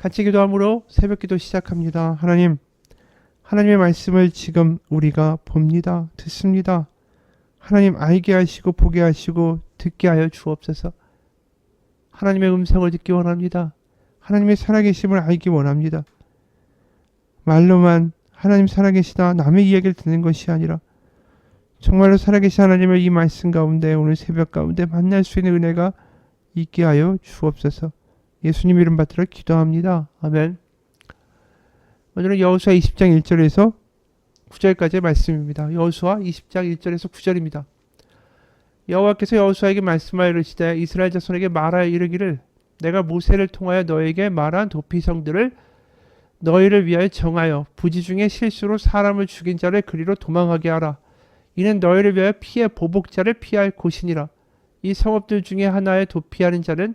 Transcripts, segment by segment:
같이 기도함으로 새벽 기도 시작합니다. 하나님, 하나님의 말씀을 지금 우리가 봅니다. 듣습니다. 하나님 알게 하시고 보게 하시고 듣게 하여 주옵소서. 하나님의 음성을 듣기 원합니다. 하나님의 살아계심을 알기 원합니다. 말로만 하나님 살아계시다 남의 이야기를 듣는 것이 아니라 정말로 살아계신 하나님을 이 말씀 가운데 오늘 새벽 가운데 만날 수 있는 은혜가 있게 하여 주옵소서. 예수님 이름 받들어 기도합니다. 아멘. 오늘은 여호수아 20장 1절에서 9절까지의 말씀입니다. 여호수아 20장 1절에서 9절입니다. 여호와께서 여호수아에게 말씀하여 이르시되 이스라엘 자손에게 말하여 이르기를 내가 모세를 통하여 너에게 말한 도피성들을 너희를 위하여 정하여 부지 중에 실수로 사람을 죽인 자를 그리로 도망하게 하라. 이는 너희를 위하여 피해 보복자를 피할 곳이니라. 이 성읍들 중에 하나에 도피하는 자는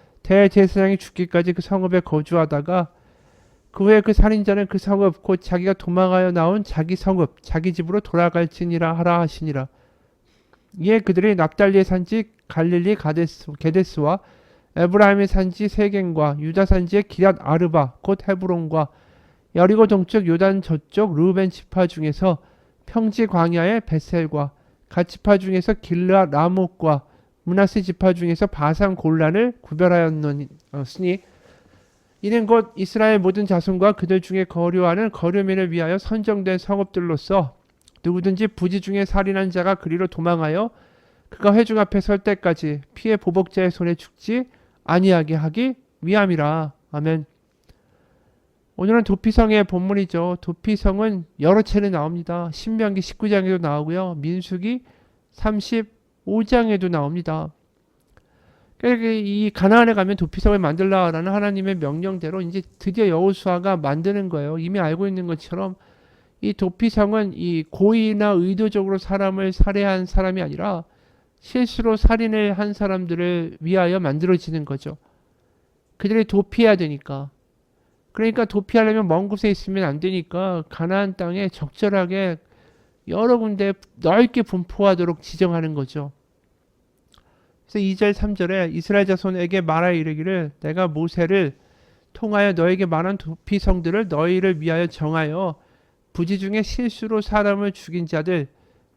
대제사장이 죽기까지 그 성읍에 거주하다가 그 후에 그 살인자는 그 성읍 곧 자기가 도망하여 나온 자기 성읍 자기 집으로 돌아갈지니라 하라 하시니라. 이에 그들이 납달리의 산지 갈릴리 가데스, 게데스와 에브라임의 산지 세겐과 유다 산지의 기랏 아르바 곧 헤브론과 여리고 동쪽 요단 저쪽 루벤 지파 중에서 평지 광야의 베셀과 가치파 중에서 길르아 라목과 문하세 지파 중에서 바산 골란을 구별하였으니 이는 곧 이스라엘 모든 자손과 그들 중에 거류하는 거류민을 위하여 선정된 성읍들로서 누구든지 부지 중에 살인한 자가 그리로 도망하여 그가 회중 앞에 설 때까지 피해 보복자의 손에 죽지 아니하게 하기 위함이라. 아멘. 오늘은 도피성의 본문이죠. 도피성은 여러 차례 나옵니다. 신명기 19장에도 나오고요. 민수기 35장에도 나옵니다. 그러니까 이 가나안에 가면 도피성을 만들라라는 하나님의 명령대로 이제 드디어 여호수아가 만드는 거예요. 이미 알고 있는 것처럼 이 도피성은 이 고의나 의도적으로 사람을 살해한 사람이 아니라 실수로 살인을 한 사람들을 위하여 만들어지는 거죠. 그들이 도피해야 되니까. 그러니까 도피하려면 먼 곳에 있으면 안 되니까 가나안 땅에 적절하게 여러 군데 넓게 분포하도록 지정하는 거죠. 그래서 2절 3절에 이스라엘 자손에게 말하여 이르기를 내가 모세를 통하여 너에게 말한 도피성들을 너희를 위하여 정하여 부지 중에 실수로 사람을 죽인 자들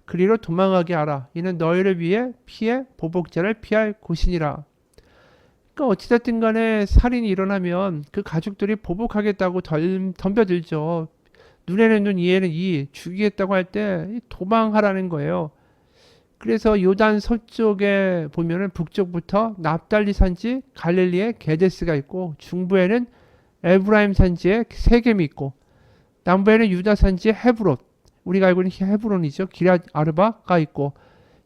그리로 도망하게 하라. 이는 너희를 위해 피해 보복자를 피할 곳이니라. 그러니까 어찌됐든 간에 살인이 일어나면 그 가족들이 보복하겠다고 덜, 덤벼들죠. 눈에는 눈, 이에는 이, 죽이겠다고 할 때 도망하라는 거예요. 그래서 요단 서쪽에 보면은 북쪽부터 납달리 산지 갈릴리에 게데스가 있고 중부에는 에브라임 산지에 세겜이 있고 남부에는 유다 산지에 헤브론 우리가 알고 있는 헤브론이죠 기랏 아르바가 있고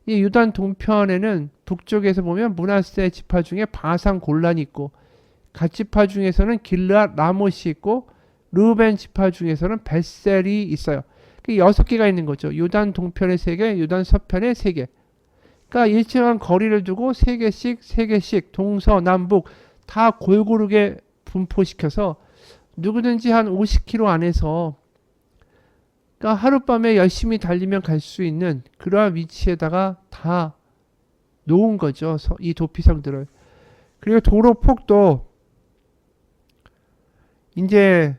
이 유단 동편에는 북쪽에서 보면 문하세 지파 중에 바산 골란이 있고 갓 지파 중에서는 길르앗 라못이 있고 루벤 지파 중에서는 벳셀이 있어요. 그 여섯 개가 있는 거죠. 요단 동편에 세 개, 요단 서편에 세 개. 그러니까 일정한 거리를 두고 세 개씩 세 개씩 동서 남북 다 골고루게 분포시켜서 누구든지 한 50km 안에서 그러니까 하룻밤에 열심히 달리면 갈 수 있는 그러한 위치에다가 다 놓은 거죠. 이 도피성들을. 그리고 도로 폭도 이제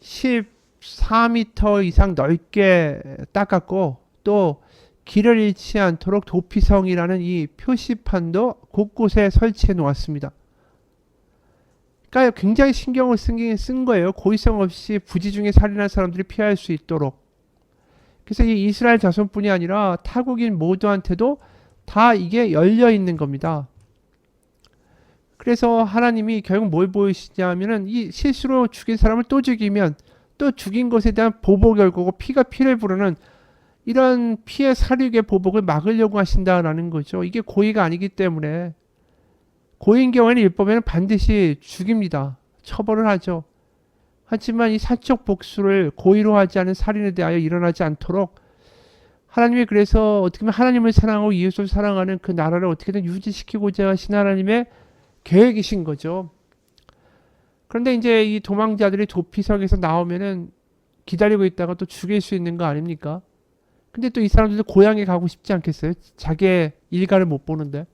14m 이상 넓게 닦았고 또 길을 잃지 않도록 도피성이라는 이 표시판도 곳곳에 설치해 놓았습니다. 그러니까 굉장히 신경을 쓴, 쓴 거예요. 고의성 없이 부지 중에 살인한 사람들이 피할 수 있도록. 그래서 이 이스라엘 자손뿐이 아니라 타국인 모두한테도 다 이게 열려 있는 겁니다. 그래서 하나님이 결국 뭘 보이시냐면은 이 실수로 죽인 사람을 또 죽이면 또 죽인 것에 대한 보복일 거고 피가 피를 부르는 이런 피해 사륙의 보복을 막으려고 하신다라는 거죠. 이게 고의가 아니기 때문에 고의인 경우에는 율법에는 반드시 죽입니다. 처벌을 하죠. 하지만 이 사적 복수를 고의로 하지 않은 살인에 대하여 일어나지 않도록 하나님이 그래서 어떻게 보면 하나님을 사랑하고 이웃을 사랑하는 그 나라를 어떻게든 유지시키고자 하신 하나님의 계획이신 거죠. 그런데 이제 이 도망자들이 도피성에서 나오면은 기다리고 있다가 또 죽일 수 있는 거 아닙니까? 근데 또 이 사람들도 고향에 가고 싶지 않겠어요? 자기의 일가를 못 보는데.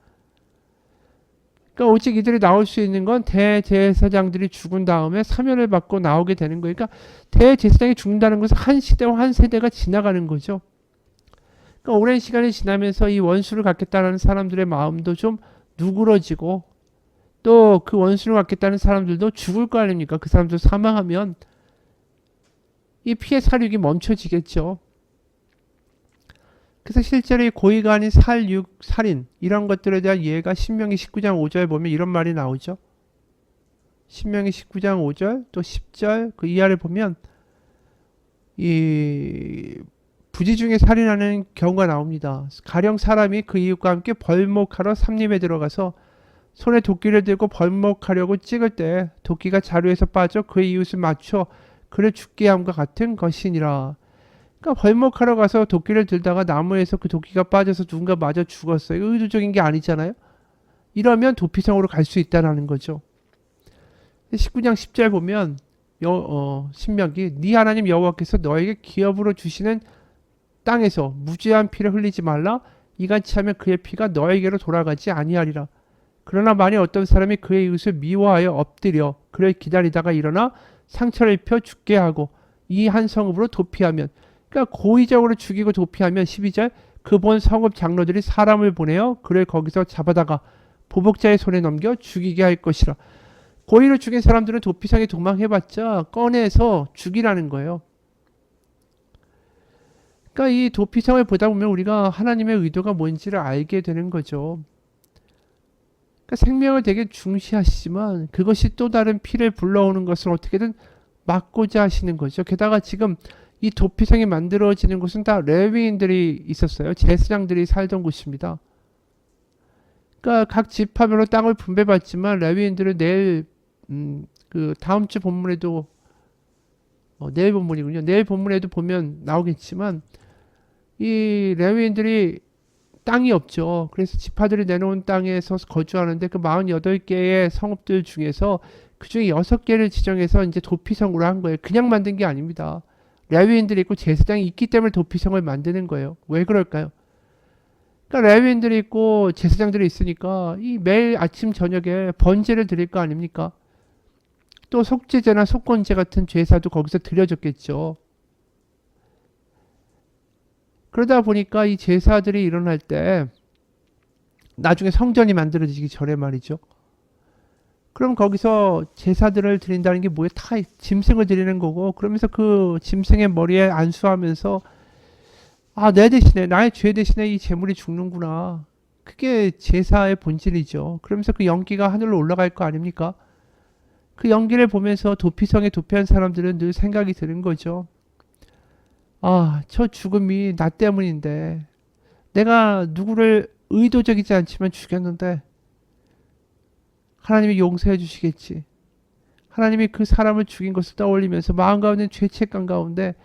그러니까 오직 이들이 나올 수 있는 건 대제사장들이 죽은 다음에 사면을 받고 나오게 되는 거예요. 그러니까 대제사장이 죽는다는 것은 한 시대와 한 세대가 지나가는 거죠. 그러니까 오랜 시간이 지나면서 이 원수를 갖겠다는 사람들의 마음도 좀 누그러지고 또 그 원수를 갖겠다는 사람들도 죽을 거 아닙니까? 그 사람들 사망하면 이 피해 살육이 멈춰지겠죠. 그래서 실제로 이 고의가 아닌 살육, 살인 이런 것들에 대한 이해가 신명기 19장 5절에 보면 이런 말이 나오죠. 신명기 19장 5절 또 10절 그 이하를 보면 이 부지 중에 살인하는 경우가 나옵니다. 가령 사람이 그 이웃과 함께 벌목하러 삼림에 들어가서 손에 도끼를 들고 벌목하려고 찍을 때 도끼가 자루에서 빠져 그의 이웃을 맞춰 그를 죽게 함과 같은 것이니라. 그러니까 벌목하러 가서 도끼를 들다가 나무에서 그 도끼가 빠져서 누군가 맞아 죽었어요. 의도적인 게 아니잖아요. 이러면 도피성으로 갈 수 있다는 거죠. 19장 10절 보면 여, 어, 신명기 네 하나님 여호와께서 너에게 기업으로 주시는 땅에서 무죄한 피를 흘리지 말라 이같이 하면 그의 피가 너에게로 돌아가지 아니하리라. 그러나 만일 어떤 사람이 그의 이웃을 미워하여 엎드려 그를 기다리다가 일어나 상처를 입혀 죽게 하고 이 한 성읍으로 도피하면 그러니까 고의적으로 죽이고 도피하면 12절 그 본 성읍 장로들이 사람을 보내어 그를 거기서 잡아다가 보복자의 손에 넘겨 죽이게 할 것이라. 고의로 죽인 사람들은 도피성에 도망해봤자 꺼내서 죽이라는 거예요. 그러니까 이 도피성을 보다 보면 우리가 하나님의 의도가 뭔지를 알게 되는 거죠. 그러니까 생명을 되게 중시하시지만 그것이 또 다른 피를 불러오는 것을 어떻게든 막고자 하시는 거죠. 게다가 지금 이 도피성이 만들어지는 곳은 다 레위인들이 있었어요. 제사장들이 살던 곳입니다. 그러니까 각 지파별로 땅을 분배받지만 레위인들은 내일 음, 그 다음 주 본문에도 어, 내일 본문이군요. 내일 본문에도 보면 나오겠지만 이 레위인들이 땅이 없죠. 그래서 지파들이 내놓은 땅에서 거주하는데 그 48개의 성읍들 중에서 그 중에 6개를 지정해서 이제 도피성으로 한 거예요. 그냥 만든 게 아닙니다. 레위인들이 있고 제사장이 있기 때문에 도피성을 만드는 거예요. 왜 그럴까요? 그러니까 레위인들이 있고 제사장들이 있으니까 이 매일 아침 저녁에 번제를 드릴 거 아닙니까? 또 속죄제나 속건제 같은 제사도 거기서 드려졌겠죠. 그러다 보니까 이 제사들이 일어날 때 나중에 성전이 만들어지기 전에 말이죠. 그럼 거기서 제사들을 드린다는 게 뭐예요? 다 짐승을 드리는 거고 그러면서 그 짐승의 머리에 안수하면서 아, 내 대신에 나의 죄 대신에 이 재물이 죽는구나. 그게 제사의 본질이죠. 그러면서 그 연기가 하늘로 올라갈 거 아닙니까? 그 연기를 보면서 도피성에 도피한 사람들은 늘 생각이 드는 거죠. 아, 저 죽음이 나 때문인데 내가 누구를 의도적이지 않지만 죽였는데 하나님이 용서해 주시겠지. 하나님이 그 사람을 죽인 것을 떠올리면서 마음 가운데 죄책감 가운데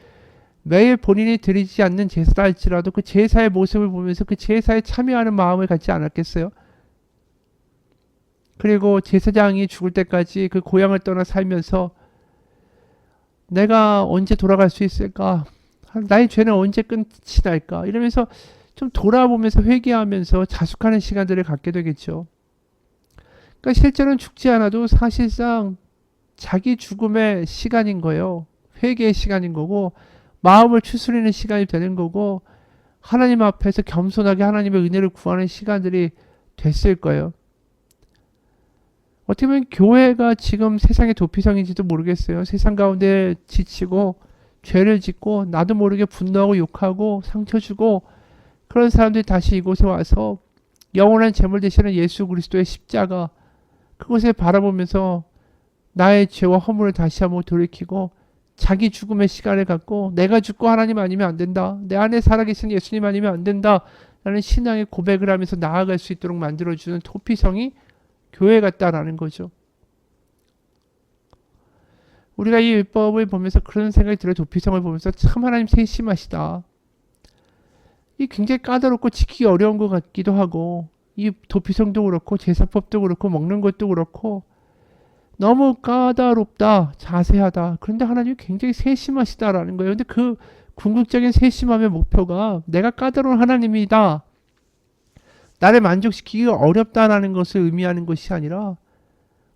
매일 본인이 드리지 않는 제사다 할지라도 그 제사의 모습을 보면서 그 제사에 참여하는 마음을 갖지 않았겠어요? 그리고 제사장이 죽을 때까지 그 고향을 떠나 살면서 내가 언제 돌아갈 수 있을까? 나의 죄는 언제 끝이 날까? 이러면서 좀 돌아보면서 회개하면서 자숙하는 시간들을 갖게 되겠죠. 그러니까 실제로는 죽지 않아도 사실상 자기 죽음의 시간인 거예요. 회개의 시간인 거고 마음을 추스리는 시간이 되는 거고 하나님 앞에서 겸손하게 하나님의 은혜를 구하는 시간들이 됐을 거예요. 어떻게 보면 교회가 지금 세상의 도피성인지도 모르겠어요. 세상 가운데 지치고 죄를 짓고 나도 모르게 분노하고 욕하고 상처 주고 그런 사람들이 다시 이곳에 와서 영원한 재물 되시는 예수 그리스도의 십자가 그곳에 바라보면서 나의 죄와 허물을 다시 한번 돌이키고 자기 죽음의 시간을 갖고 내가 죽고 하나님 아니면 안 된다. 내 안에 살아계신 예수님 아니면 안 된다. 라는 신앙의 고백을 하면서 나아갈 수 있도록 만들어주는 토피성이 교회 같다라는 거죠. 우리가 이 율법을 보면서 그런 생각이 들어요. 도피성을 보면서 참 하나님 세심하시다. 이 굉장히 까다롭고 지키기 어려운 것 같기도 하고 이 도피성도 그렇고 제사법도 그렇고 먹는 것도 그렇고 너무 까다롭다, 자세하다. 그런데 하나님이 굉장히 세심하시다라는 거예요. 근데 그 궁극적인 세심함의 목표가 내가 까다로운 하나님이다. 나를 만족시키기가 어렵다라는 것을 의미하는 것이 아니라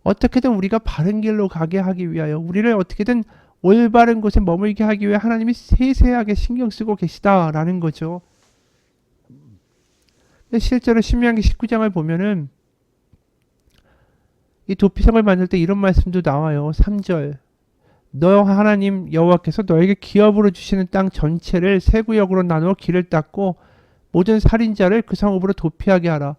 어떻게든 우리가 바른 길로 가게 하기 위하여 우리를 어떻게든 올바른 곳에 머물게 하기 위해 하나님이 세세하게 신경 쓰고 계시다라는 거죠. 실제로 신명기 19장을 보면은 이 도피성을 만들 때 이런 말씀도 나와요. 3절. 너 하나님 여호와께서 너에게 기업으로 주시는 땅 전체를 세 구역으로 나누어 길을 닦고 모든 살인자를 그 성읍으로 도피하게 하라.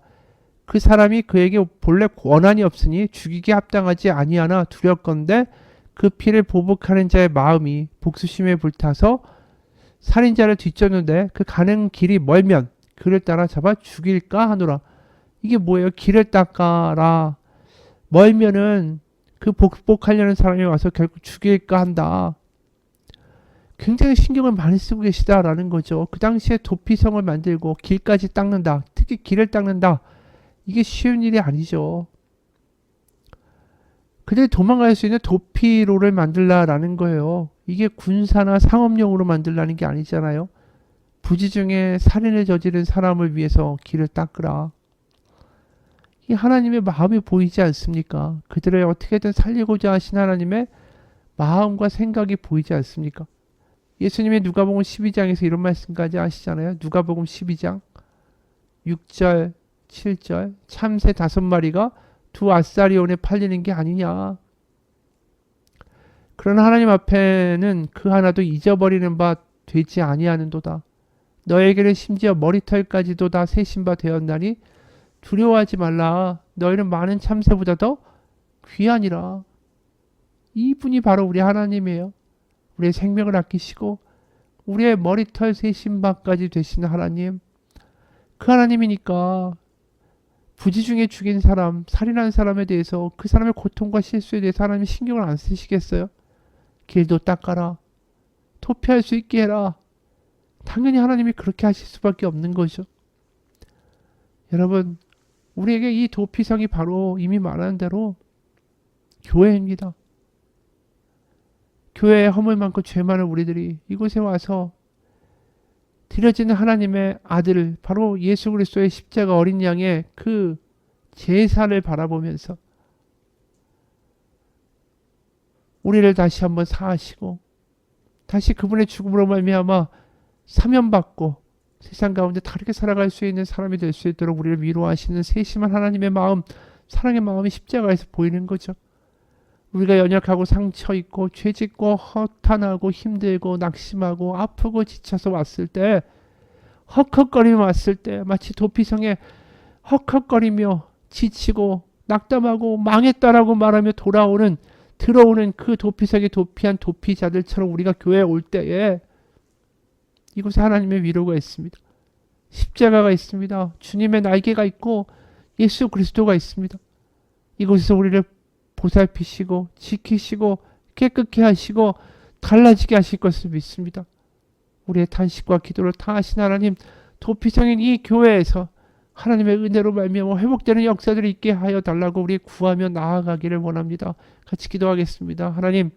그 사람이 그에게 본래 권한이 없으니 죽이기 합당하지 아니하나 두렵건대 그 피를 보복하는 자의 마음이 복수심에 불타서 살인자를 뒤쫓는데 그 가는 길이 멀면 그를 따라 잡아 죽일까 하노라. 이게 뭐예요? 길을 닦아라. 멀면은 그 복복하려는 사람이 와서 결국 죽일까 한다. 굉장히 신경을 많이 쓰고 계시다라는 거죠. 그 당시에 도피성을 만들고 길까지 닦는다. 특히 길을 닦는다. 이게 쉬운 일이 아니죠. 그들이 도망갈 수 있는 도피로를 만들라라는 거예요. 이게 군사나 상업용으로 만들라는 게 아니잖아요. 부지 중에 살인을 저지른 사람을 위해서 길을 닦으라. 이 하나님의 마음이 보이지 않습니까? 그들을 어떻게든 살리고자 하신 하나님의 마음과 생각이 보이지 않습니까? 예수님의 누가복음 12장에서 이런 말씀까지 하시잖아요. 누가복음 12장 6절, 7절 참새 다섯 마리가 두 아사리온에 팔리는 게 아니냐. 그러나 하나님 앞에는 그 하나도 잊어버리는 바 되지 아니하는도다. 너에게는 심지어 머리털까지도 다 세신 바 되었나니 두려워하지 말라. 너희는 많은 참새보다 더 귀하니라. 이분이 바로 우리 하나님이에요. 우리의 생명을 아끼시고 우리의 머리털 세신바까지 되시는 하나님. 그 하나님이니까 부지 중에 죽인 사람, 살인한 사람에 대해서 그 사람의 고통과 실수에 대해서 하나님이 신경을 안 쓰시겠어요? 길도 닦아라. 토피할 수 있게 해라. 당연히 하나님이 그렇게 하실 수밖에 없는 거죠. 여러분, 우리에게 이 도피성이 바로 이미 말하는 대로 교회입니다. 교회에 허물 많고 죄 많은 우리들이 이곳에 와서 드려지는 하나님의 아들 바로 예수 그리스도의 십자가 어린 양의 그 제사를 바라보면서 우리를 다시 한번 사하시고 다시 그분의 죽음으로 말미암아 사면받고 세상 가운데 다르게 살아갈 수 있는 사람이 될 수 있도록 우리를 위로하시는 세심한 하나님의 마음, 사랑의 마음이 십자가에서 보이는 거죠. 우리가 연약하고 상처 있고 죄 짓고 허탄하고 힘들고 낙심하고 아프고 지쳐서 왔을 때 헉헉거리며 왔을 때 마치 도피성에 헉헉거리며 지치고 낙담하고 망했다라고 말하며 돌아오는 들어오는 그 도피성에 도피한 도피자들처럼 우리가 교회에 올 때에 이곳에 하나님의 위로가 있습니다. 십자가가 있습니다. 주님의 날개가 있고 예수 그리스도가 있습니다. 이곳에서 우리를 보살피시고 지키시고 깨끗게 하시고 달라지게 하실 것을 믿습니다. 우리의 탄식과 기도를 다하신 하나님 도피성인 이 교회에서 하나님의 은혜로 말미암아 회복되는 역사들이 있게 하여 달라고 우리 구하며 나아가기를 원합니다. 같이 기도하겠습니다. 하나님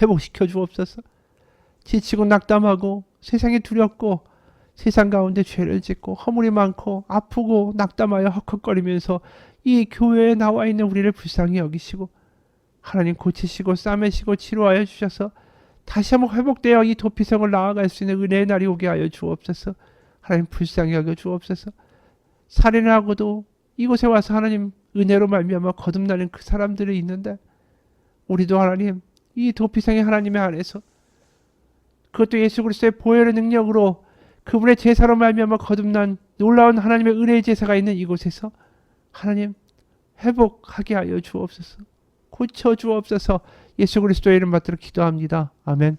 회복시켜 주옵소서. 지치고 낙담하고 세상에 두렵고 세상 가운데 죄를 짓고 허물이 많고 아프고 낙담하여 헉헉거리면서 이 교회에 나와 있는 우리를 불쌍히 여기시고 하나님 고치시고 싸매시고 치료하여 주셔서 다시 한번 회복되어 이 도피성을 나아갈 수 있는 은혜의 날이 오게 하여 주옵소서. 하나님 불쌍히 여겨 주옵소서. 살인을 하고도 이곳에 와서 하나님 은혜로 말미암아 거듭나는 그 사람들이 있는데 우리도 하나님 이 도피성의 하나님의 안에서 그것도 예수 그리스도의 보혈의 능력으로 그분의 제사로 말미암아 거듭난 놀라운 하나님의 은혜의 제사가 있는 이곳에서 하나님 회복하게 하여 주옵소서. 고쳐 주옵소서. 예수 그리스도의 이름 받들어 기도합니다. 아멘.